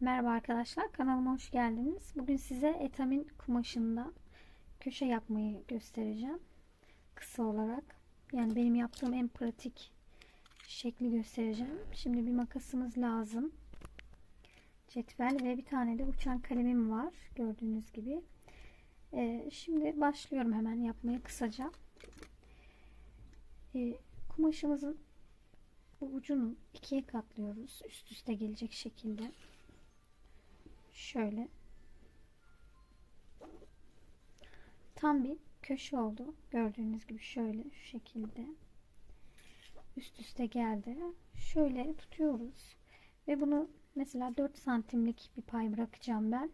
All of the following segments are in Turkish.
Merhaba arkadaşlar kanalıma hoş geldiniz. Bugün size etamin kumaşında köşe yapmayı göstereceğim. Kısa olarak. Yani benim yaptığım en pratik şekli göstereceğim. Şimdi bir makasımız lazım. Cetvel ve bir tane de uçan kalemim var. Gördüğünüz gibi. Ee, şimdi başlıyorum hemen yapmaya kısaca. Ee, kumaşımızın bu ucunu ikiye katlıyoruz. Üst üste gelecek şekilde. Şöyle. Tam bir köşe oldu. Gördüğünüz gibi şöyle şu şekilde. Üst üste geldi. Şöyle tutuyoruz. Ve bunu mesela 4 santimlik bir pay bırakacağım ben.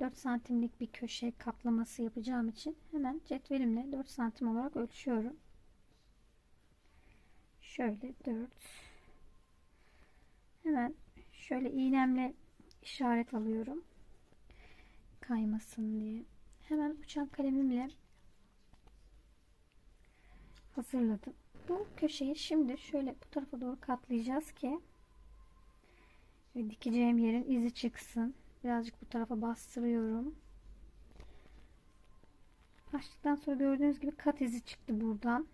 4 santimlik bir köşe kaplaması yapacağım için hemen cetvelimle 4 santim olarak ölçüyorum. Şöyle 4 hemen şöyle iğnemle işaret alıyorum. Kaymasın diye. Hemen uçan kalemimle hazırladım. Bu köşeyi şimdi şöyle bu tarafa doğru katlayacağız ki dikeceğim yerin izi çıksın. Birazcık bu tarafa bastırıyorum. Açtıktan sonra gördüğünüz gibi kat izi çıktı buradan.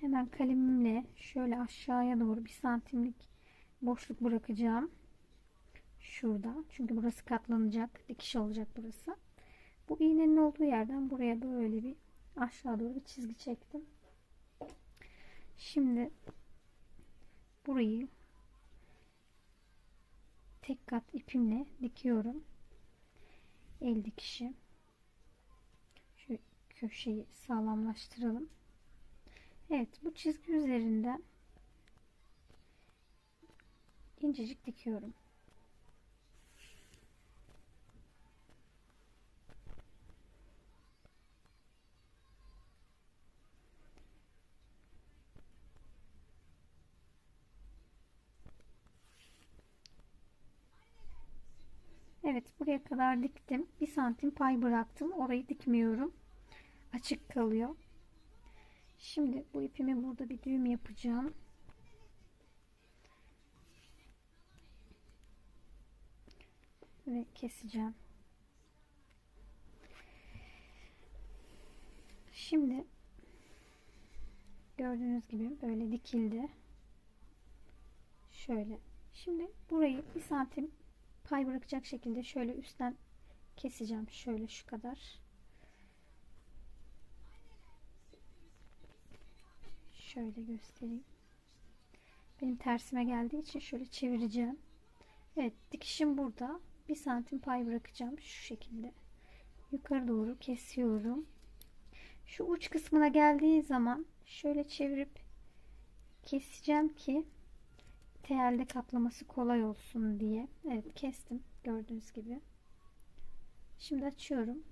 Hemen kalemimle şöyle aşağıya doğru bir santimlik boşluk bırakacağım. Şurada. Çünkü burası katlanacak. Dikiş olacak burası. Bu iğnenin olduğu yerden buraya böyle bir aşağı doğru bir çizgi çektim. Şimdi burayı tek kat ipimle dikiyorum. El dikişi. Şu köşeyi sağlamlaştıralım. Evet bu çizgi üzerinden incecik dikiyorum. Evet buraya kadar diktim. Bir santim pay bıraktım. Orayı dikmiyorum. Açık kalıyor. Şimdi bu ipimi burada bir düğüm yapacağım. Ve keseceğim. Şimdi gördüğünüz gibi böyle dikildi. Şöyle. Şimdi burayı bir santim pay bırakacak şekilde şöyle üstten keseceğim. Şöyle şu kadar. Şöyle göstereyim. Benim tersime geldiği için şöyle çevireceğim. Evet dikişim burada. Bir santim pay bırakacağım. Şu şekilde. Yukarı doğru kesiyorum. Şu uç kısmına geldiği zaman şöyle çevirip keseceğim ki telde kaplaması kolay olsun diye. Evet kestim gördüğünüz gibi. Şimdi açıyorum.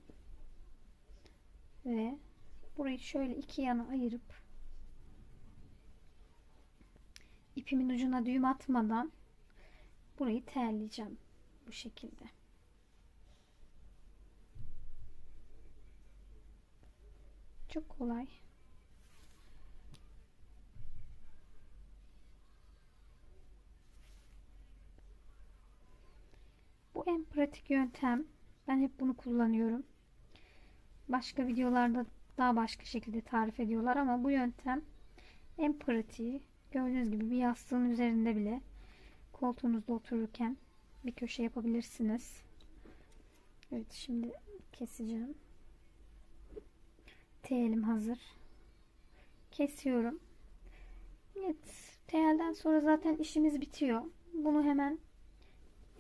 Ve burayı şöyle iki yana ayırıp ipimin ucuna düğüm atmadan burayı terleyeceğim bu şekilde. Çok kolay. En pratik yöntem. Ben hep bunu kullanıyorum. Başka videolarda daha başka şekilde tarif ediyorlar ama bu yöntem en pratiği. Gördüğünüz gibi bir yastığın üzerinde bile koltuğunuzda otururken bir köşe yapabilirsiniz. Evet şimdi keseceğim. Teyelim hazır. Kesiyorum. Evet teyelden sonra zaten işimiz bitiyor. Bunu hemen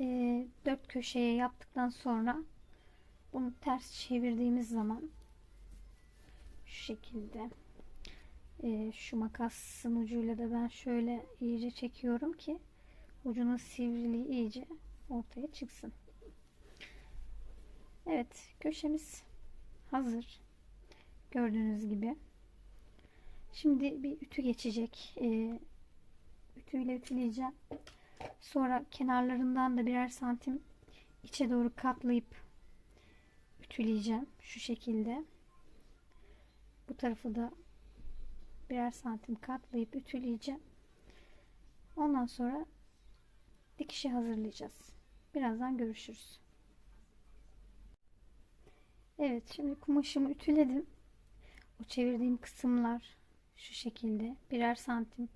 e, dört köşeye yaptıktan sonra bunu ters çevirdiğimiz zaman şu şekilde e, şu makasın ucuyla da ben şöyle iyice çekiyorum ki ucunun sivriliği iyice ortaya çıksın. Evet köşemiz hazır. Gördüğünüz gibi. Şimdi bir ütü geçecek. E, ütüyle ütüleyeceğim. Sonra kenarlarından da birer santim içe doğru katlayıp ütüleyeceğim. Şu şekilde. Bu tarafı da birer santim katlayıp ütüleyeceğim. Ondan sonra dikişi hazırlayacağız. Birazdan görüşürüz. Evet şimdi kumaşımı ütüledim. O çevirdiğim kısımlar şu şekilde birer santim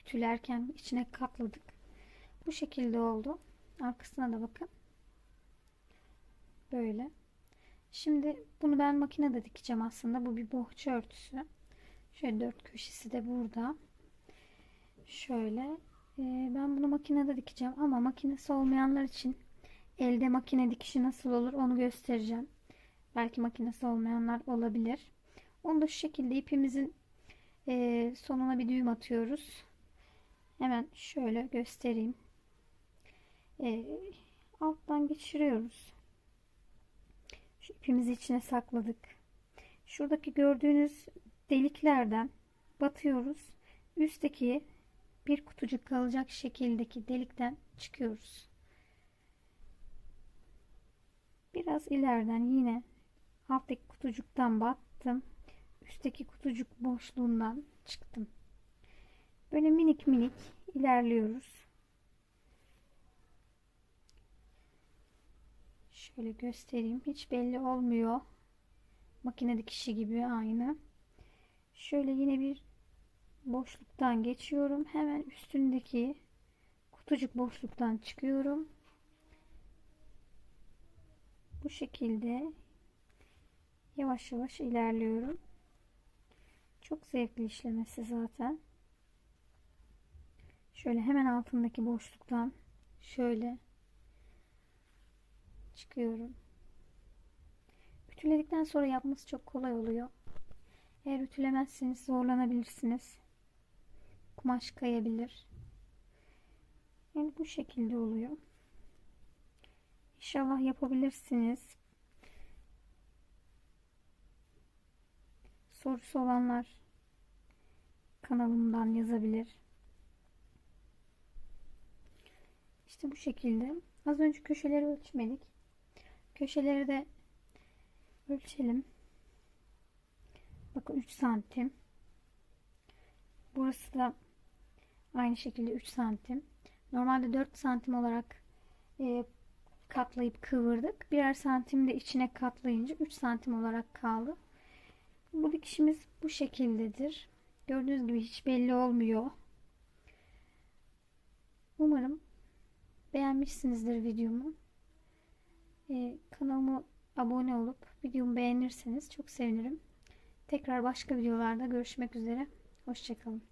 ütülerken içine katladık. Bu şekilde oldu. Arkasına da bakın. Böyle. Şimdi bunu ben makinede dikeceğim aslında. Bu bir bohça örtüsü. Şöyle dört köşesi de burada. Şöyle. Ee, ben bunu makinede dikeceğim ama makinesi olmayanlar için elde makine dikişi nasıl olur onu göstereceğim. Belki makinesi olmayanlar olabilir. Onu da şu şekilde ipimizin e, sonuna bir düğüm atıyoruz. Hemen şöyle göstereyim. E, alttan geçiriyoruz. Şu ipimizi içine sakladık. Şuradaki gördüğünüz deliklerden batıyoruz. Üstteki bir kutucuk kalacak şekildeki delikten çıkıyoruz. Biraz ileriden yine alttaki kutucuktan battım. Üstteki kutucuk boşluğundan çıktım. Böyle minik minik ilerliyoruz. Şöyle göstereyim. Hiç belli olmuyor. Makine dikişi gibi aynı. Şöyle yine bir boşluktan geçiyorum. Hemen üstündeki kutucuk boşluktan çıkıyorum. Bu şekilde yavaş yavaş ilerliyorum. Çok zevkli işlemesi zaten. Şöyle hemen altındaki boşluktan şöyle çıkıyorum. Ütüledikten sonra yapması çok kolay oluyor. Eğer ütülemezseniz zorlanabilirsiniz. Kumaş kayabilir. Yani bu şekilde oluyor. İnşallah yapabilirsiniz. Sorusu olanlar kanalımdan yazabilir. İşte bu şekilde. Az önce köşeleri ölçmedik. Köşeleri de ölçelim. Bakın 3 santim. Burası da aynı şekilde 3 santim. Normalde 4 santim olarak e, katlayıp kıvırdık. Birer santim de içine katlayınca 3 santim olarak kaldı. Bu dikişimiz bu şekildedir. Gördüğünüz gibi hiç belli olmuyor. Umarım beğenmişsinizdir videomu. Ee, kanalıma abone olup videomu beğenirseniz çok sevinirim. Tekrar başka videolarda görüşmek üzere. Hoşçakalın.